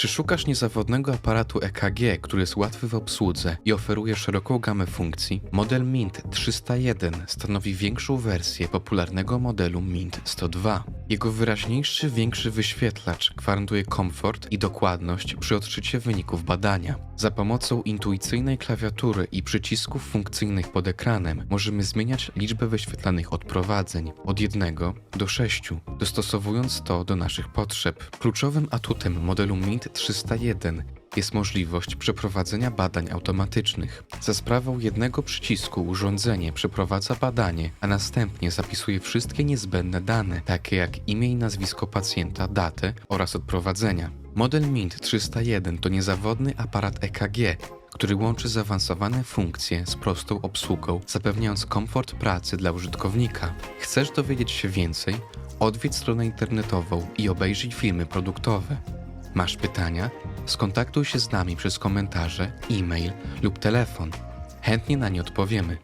Czy szukasz niezawodnego aparatu EKG, który jest łatwy w obsłudze i oferuje szeroką gamę funkcji? Model Mint 301 stanowi większą wersję popularnego modelu Mint 102. Jego wyraźniejszy, większy wyświetlacz gwarantuje komfort i dokładność przy odczycie wyników badania. Za pomocą intuicyjnej klawiatury i przycisków funkcyjnych pod ekranem możemy zmieniać liczbę wyświetlanych odprowadzeń od 1 do 6, dostosowując to do naszych potrzeb. Kluczowym atutem modelu Mint 301 jest możliwość przeprowadzenia badań automatycznych. Za sprawą jednego przycisku urządzenie przeprowadza badanie, a następnie zapisuje wszystkie niezbędne dane, takie jak imię i nazwisko pacjenta, datę oraz odprowadzenia. Model Mint 301 to niezawodny aparat EKG, który łączy zaawansowane funkcje z prostą obsługą, zapewniając komfort pracy dla użytkownika. Chcesz dowiedzieć się więcej? Odwiedź stronę internetową i obejrzyj filmy produktowe. Masz pytania? Skontaktuj się z nami przez komentarze, e-mail lub telefon. Chętnie na nie odpowiemy.